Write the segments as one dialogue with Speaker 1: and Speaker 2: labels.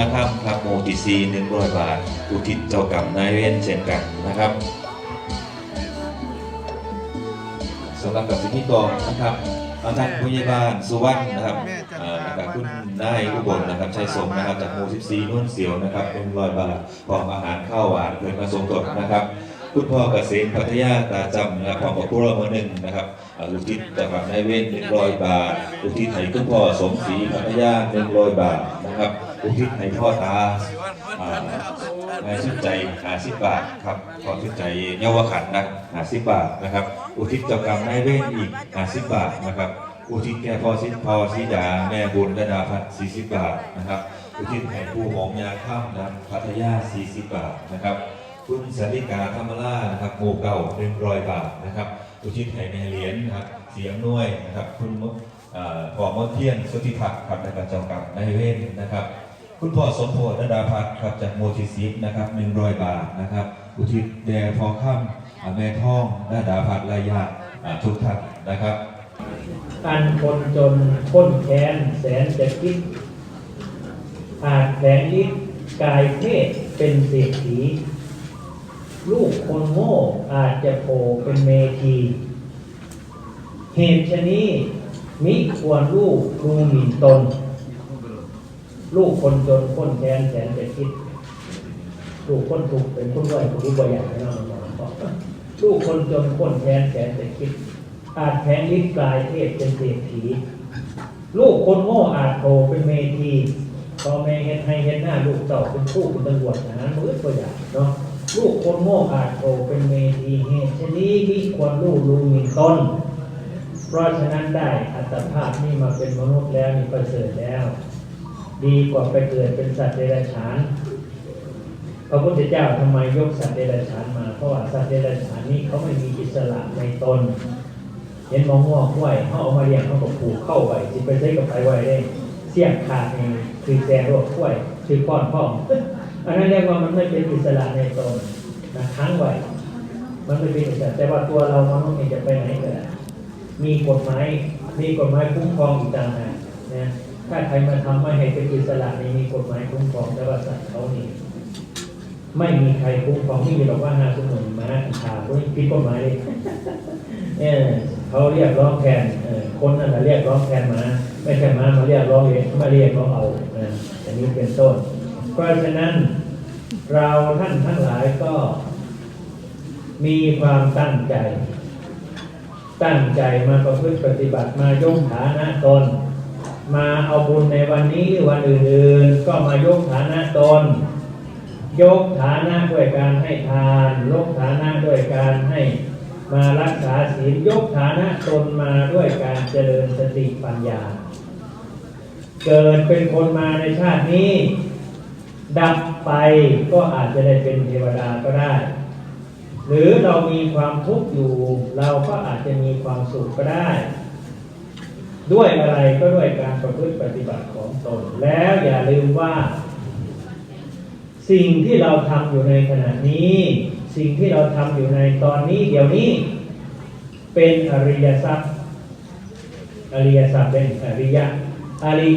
Speaker 1: นะครับครับโมติซีหนึ่งร้อยบาท อุทิศเจ้ากรรมนายเวรเช่นกันนะครับสำหรับกับสิทธิกรนะครับท่านผู้ใหญ่บ้านสุวรรณนะครับอ่านะครับคุณนายอุบลนะครับชัยสมนะครับจากโม14นุ่นเสียวนะครับเป็นร้อยบาทพร้อมอาหารข้าวหวานเพื่อมาสมทบนะครับคุณพ่อเกษมพัทยาตาจำนะครับของครอบครัวมือหนึ่งนะครับอุทิศจังหวัดนายเวรหนึ่งร้อยบาทอุทิศให้คุณพ่อสมศรีพัทยาหนึ่งร้อยบาทนะครับ อุทิศให้พ่อตาอ่านชื่นใจหาสิบบาทครับขอชื่นใจเยาวขันนะหาสิบบาทนะครับ อุทิศจ้ากรรมนายเวรอีกหาสิบบาทนะครับ อุทิศแก่พ่อสิพ่อสิดาแม่บุญระดาพัฒสี่สิบบาทนะครับ อุทิศให้ผู้หงยาข้ามนะพัทยาสี่สิบบาทนะครับคุณสาริกาธรรมรานะครับโมเก่าหนึ่งร้อยบาทนะครับ อุทิศให้แม่เหรียญนะครับ เสียงน้วยนะครับ คุณบ่อพ่อมดเทียนสุธิพัฒน์ครับในประจำกับนายเวรนะครับ คุณพ่อสมโพธิดาพัฒน์ครับจากโมทิซิฟนะครับหนึ่งร้อยบาทนะครับ อุทิศแด่พ่อค่ำอ่าแม่ท่องระดาพัฒน์ลาติอ่าทุกท่านนะครับ
Speaker 2: อันคนจนพ้นแค้นแสนจะคิดอาจแผลงฤทธิ์กายเพศเป็นเศรษฐีลูกคนโง่อาจจะโผล่เป็นเมธีเหตุชะนี้มิควรลูกดูหมิ่นตน ลูกคนจนพ้นแค้นแสนจะคิดลูกคนถูกเป็นคนรวยผู้รู้บ่อย่างให้เรามองบอกลูกคนจนพ้นแค้นแสนจะคิด อาจแผงลิ้นกลายเทพเป็นเศรษฐีลูกคนโง่อาจโตเป็นเมธีพอแม่เฮ็ดให้เฮ็ดหน้าลูกเต่าเป็นผู้เป็นตำรวจนะมือตัวอย่างเนาะลูกคนโง่อาจโตเป็นเมธีเหตุชนี้มิควรลูกลูมีต้น เพราะฉะนั้นได้อัตภาพนี่มาเป็นมนุษย์แล้วมีประเสริฐแล้ว ดีกว่าไปเกิดเป็นสัตว์เดรัจฉานพระพุทธเจ้าทำไมยกสัตว์เดรัจฉานมา เพราะว่าสัตว์เดรัจฉานนี้เขาไม่มีอิสระในตน เห็นมองง่วห้วยเขาเอามาเลี้ยงเขาก็ผูกเข้าไว้สิไปใช้กับไปไว้ได้เสี่ยงขาดเองคือแซงรวกห้วยคือก้อนพ่องอันนั้นเรียกว่ามันไม่เป็นอิสระในตนนะค้างไว้มันไม่เป็นอิสระแต่ว่าตัวเรามนุษย์เองจะไปไหนก็ได้มีกฎหมายมีกฎหมายคุ้มครองอีกต่างหากนะ ถ้าใครมาทำไม่ให้เป็นอิสระนี่มีกฎหมายคุ้มครองแต่ว่าสัตว์เขานี่ไม่มีใครคุ้มครองที่มีหรอกว่าหาสมุนมาขาพวกนี้ผิดกฎหมายเลยเออเขาเรียกร้องแทนคนนั่นแหละเรียกร้องแทนมาไม่ใช่มามาเรียกร้องเองมาเรียกร้องเอานะอันนี้เป็นต้น เพราะฉะนั้นเราท่านทั้งหลายก็ มีความตั้งใจ ตั้งใจมาประพฤติปฏิบัติมายกฐานะตน มาเอาบุญในวันนี้วันอื่นๆ ก็มายกฐานะตน ยกฐานะด้วยการให้ทานยกฐานะด้วยการให้มารักษาศีลยกฐานะตนมาด้วยการเจริญสติปัญญา เกิดเป็นคนมาในชาตินี้ ดับไปก็อาจจะได้เป็นเทวดาก็ได้ หรือเรามีความทุกข์อยู่ เราก็อาจจะมีความสุขก็ได้ ด้วยอะไรก็ด้วยการประพฤติปฏิบัติของตน แล้วอย่าลืมว่า สิ่งที่เราทำอยู่ในขณะนี้ สิ่งที่เราทำอยู่ในตอนนี้เดี๋ยวนี้ เป็นอริยทรัพย์อริยทรัพย์เป็นอริยะอริ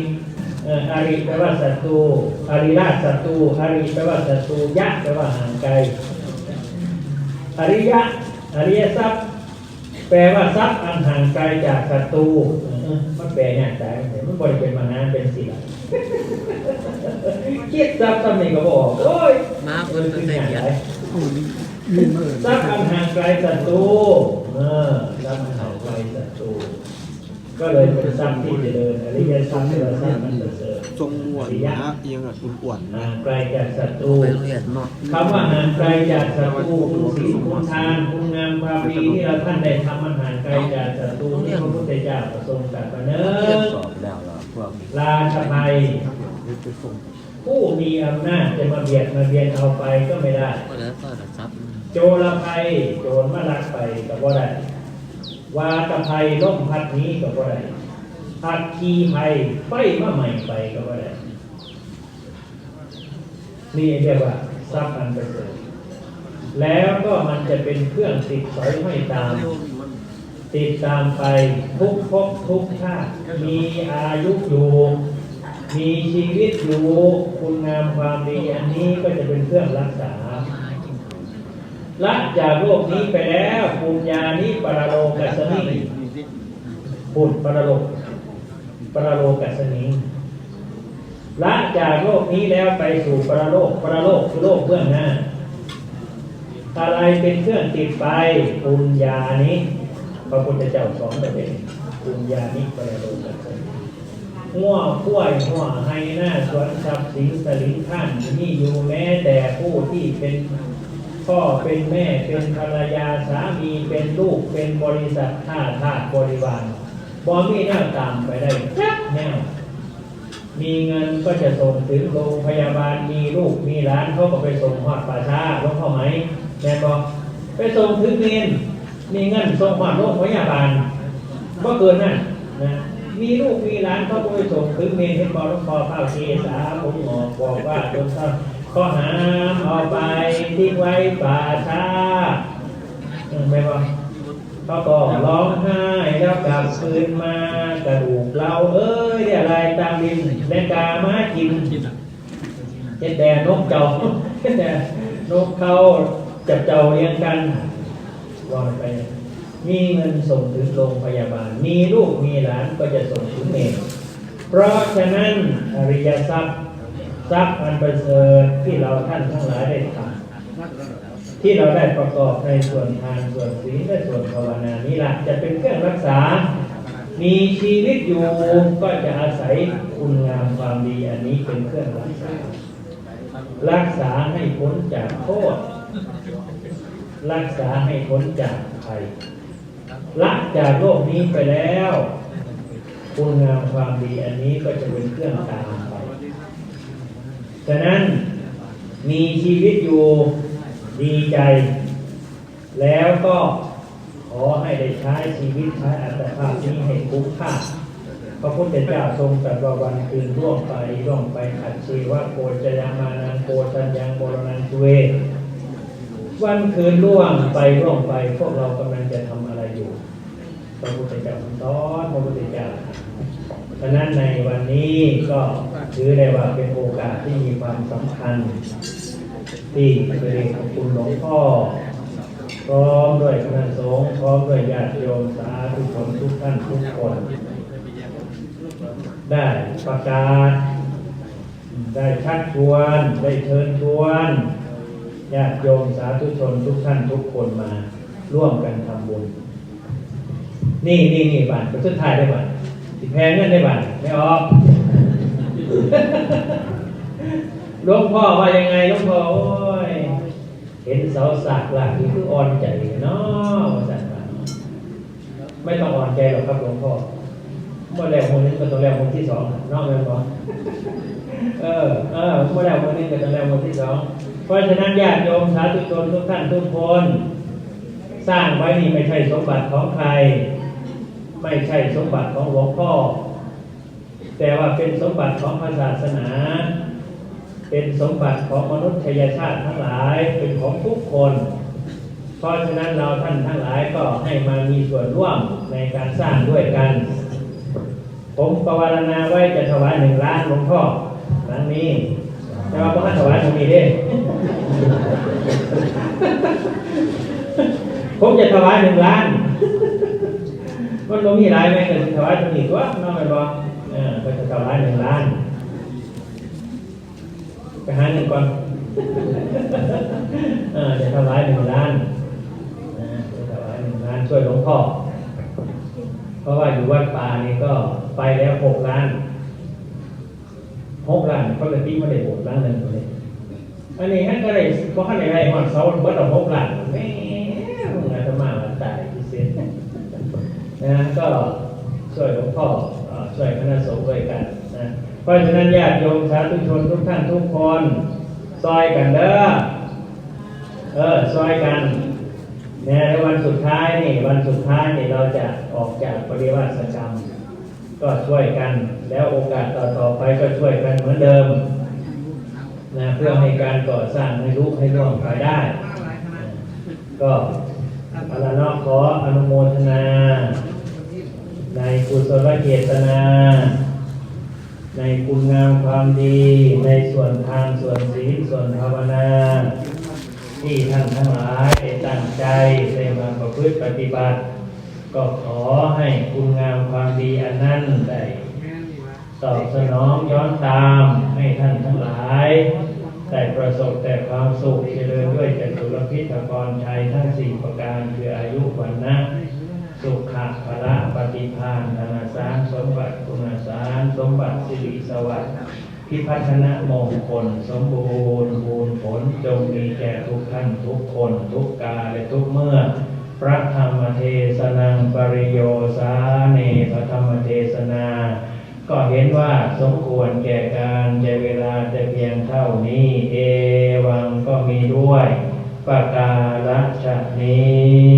Speaker 2: อริแปลว่าศัตรูอริราชศัตรูอริแปลว่าศัตรูยะแปลว่าห่างไกลอริยะอริยทรัพย์ แปลว่าทรัพย์อันห่างไกลจากศัตรูเออมันแปลเนี่ยแต่มันบริเป็นมานานเป็นศิลป์คิดทรัพย์ทำนี่ก็บอกโอ้ย
Speaker 3: มาเพิ่นต้องใส่เกียรติ
Speaker 2: ทรัพย์อันห่างไกลศัตรูเออทรัพย์อันห่างไกลศัตรูก็เลยเป็นทรัพย์ที่เจริญอริยทรัพย์ที่เราสร้างมันประเสริฐ
Speaker 4: ทรงหวนนะเอียงแบบอ้วนๆ
Speaker 2: ห่า
Speaker 4: นะ
Speaker 2: งไกลจากศัตรู
Speaker 3: ไปโรงเรียนเนาะ
Speaker 2: คำว่าห่างไกลจากศัตรูคุณศีลคุณทานคุณงามความดีที่เราท่านได้ทำมันห่างไกลจากศัตรูที่พระพุทธเจ้าประทรงตรัสมาเนิ่
Speaker 3: เรีย
Speaker 2: น
Speaker 3: สอบแล้วล่ะพวกนี้
Speaker 2: ราชภัยผู้มีอำนาจจะมาเบียดมาเบียนเอาไปก็ไม่ได้
Speaker 3: ก็แล้วก็จะซับ
Speaker 2: โจรภัยโจรมาลักไปกับบ่ได้วาตภัยล่มพัดนี้กับบ่ได้ อัคคีภัยไฟมาใหม่ไปกับบ่ได้นี่เรียกว่าทรัพย์อันประเสริฐแล้วก็มันจะเป็นเครื่องติดสอยห้อยตาม ติดตามไปทุกภพทุกชาติมีอายุอยู่ มีชีวิตอยู่ คุณงามความดีอันนี้ก็จะเป็นเครื่องรักษาละจากโลกนี้ไปแล้วปุญญานิปรโลกัสมิปุตปรโลก ปรโลกัสมิละจากโลกนี้แล้วไปสู่ปรโลกปรโลกคือโลกเบื้องหน้า อะไรเป็นเครื่องติดไปปุญญานิพระพุทธเจ้าสอนแบบนี้ปุญญานิปรโลกัสมิหัวขั้วหัวไฮหน้าสวนทรัพย์สินสลิงท่านนี่อยู่แม้แต่ผู้ที่เป็นพ่อเป็นแม่เป็นภรรยาสามีเป็นลูกเป็นบริษัทท่าทาสบริวาร บ่มีหน้าตามไปได้จักแนวมีเงินก็จะส่งถึงโรงพยาบาลมีลูกมีหลานเขาก็ไปส่งหอดป่าช้าหลวงพ่อไหมแม่บอกไปส่งถึงเมนมีเงินส่งหอดโรงพยาบาลก็เกินนั่นนะมีลูกมีหลานเขาไปส่งถึงเมนเห็นบอลลูกคอข้าวเกษาผมหมอกบอกว่าโดนเขาข้อหามเอาไปทิ้งไว้ป่าช้าเออไม่ว่า เขาก็ร้องไห้แล้วกลับคืนมากระดูกเราเอ้ยเรียอะไรตามดินแมงกามากินเจ็ดแดนนกเจ้าเจ็ดแดนนกเขาจับเจ้าเลี้ยงกันว่าไป มีเงินส่งถึงโรงพยาบาล มีลูกมีหลานก็จะส่งถึงเมนเพราะฉะนั้นอริยทรัพย์ทรัพย์อันประเสริฐที่เราท่านทั้งหลายได้ทำ ที่เราได้ประกอบในส่วนทานส่วนศีลและส่วนภาวนานี้ละจะเป็นเครื่องรักษา มีชีวิตอยู่ก็จะอาศัยคุณงามความดีอันนี้เป็นเครื่องรักษา รักษาให้พ้นจากโทษ รักษาให้พ้นจากภัยละจากโลกนี้ไปแล้ว คุณงามความดีอันนี้ก็จะเป็นเครื่องตามไปฉะนั้นมีชีวิตอยู่ ดีใจ แล้วก็ขอให้ได้ใช้ชีวิตใช้อัตภาพนี้ให้คุ้มค่าพระพุทธเจ้าทรงตรัสว่าวันคืนล่วงไปล่วงไปขัดชีวะโกจยามานังโกชัญญังโบรนันตุเววันคืนล่วงไปล่วงไปพวกเรากำลังจะทำอะไรอยู่พระพุทธเจ้าสอนพระพุทธเจ้าฉะนั้นในวันนี้ก็ถือได้ว่าเป็นโอกาสที่มีความสำคัญ ที่เคยขอบคุณหลวงพ่อ พร้อมด้วยคณะสงฆ์พร้อมด้วยญาติโยมสาธุชนทุกท่านทุกคน ได้ประกาศ ได้ชักชวน ได้เชิญชวนญาติโยมสาธุชนทุกท่านทุกคนมา ร่วมกันทำบุญ นี่นี่นี่บ้านประเทศไทยได้บ้านสิแพงเงินได้บ้านไม่ออก หลวงพ่อว่ายังไงหลวงพ่อโอ้ยเห็นเสาสักหลักนี่คืออ่อนใจเนาะว่าสัตว์ว่าไม่ต้องอ่อนใจหรอกครับหลวงพ่อเมื่อแล้วคนนึงก็ต้องแล้วคนที่สองนอกเลยก่อนเออเออเมื่อแล้วคนนึงก็ต้องแล้วคนที่สองเพราะฉะนั้นญาติโยมสาธุชนทุกท่านทุกคน สร้างไว้นี่ไม่ใช่สมบัติของใคร ไม่ใช่สมบัติของหลวงพ่อแต่ว่าเป็นสมบัติของพระศาสนา เป็นสมบัติของมนุษยชาติทั้งหลายเป็นของทุกคน เพราะฉะนั้นเราท่านทั้งหลายก็ให้มามีส่วนร่วมในการสร้างด้วยกัน ผมภาวนาไว้จะถวายหนึ่งล้านหลวงพ่อครั้งนี้แต่ว่าพระถวายตรงนี้เด้ผมจะถวายหนึ่งล้านมันลงมีหลายไหมก็จะถวายตรงนี้ตัวน้องไปบอกเออก็จะถวายหนึ่งล้าน ไปหาเงินก่อนเออจะถวายหนึ่งล้านนะจะถวายหนึ่งล้านช่วยหลวงพ่อ เพราะว่าอยู่วัดป่านี่ก็ไปแล้วหกล้านหกล้านเขาเลยตีมาได้หกล้านหนึ่งเลยอันนี้ให้ก็ได้เพราะข้างในไรหอนเสาเบิดเอาหกล้านแม่งอาจจะมาตายที่เสียนะก็ช่วยหลวงพ่อช่วยคณะสงฆ์ด้วยกัน เพราะฉะนั้นญาติโยมสาธุชนทุกท่านทุกคน ซอยกันเด้อเออซอยกันเนี่ยในวันสุดท้ายนี่วันสุดท้ายนี่เราจะออกจากปริวาสกรรม ก็ช่วยกัน แล้วโอกาสต่อต่อไปก็ช่วยกันเหมือนเดิมนะเพื่อให้การก่อสร้างให้รู้ให้ร่วงไปได้ ก็อาลาเนาะขออนุโมทนา ในกุศลเจตนา ความดีในส่วนทานส่วนศีลส่วนภาวนา ที่ท่านทั้งหลายตั้งใจได้มาประพฤติปฏิบัติ ก็ขอให้คุณงามความดีอันนั้นได้ตอบสนองย้อนตามให้ท่านทั้งหลายได้ประสบแต่ความสุขเจริญด้วยจตุรพิธกรชัยทั้งสี่ประการคืออายุวันนะสุขะพละปฏิภาณธนาสารสมบัติคุณสารสมบัติสิริสวัสดิ์ พิพัฒนมงคล สมบูรณ์บูรณ์ผลจงมีแก่ทุกท่านทุกคนทุกกาและทุกเมื่อ พระธรรมเทศนังปริโยสาเนพระธรรมเทศนา ก็เห็นว่าสมควรแก่การแก่เวลาแต่เพียงเท่านี้ เอวังก็มีด้วยประกาศชนี้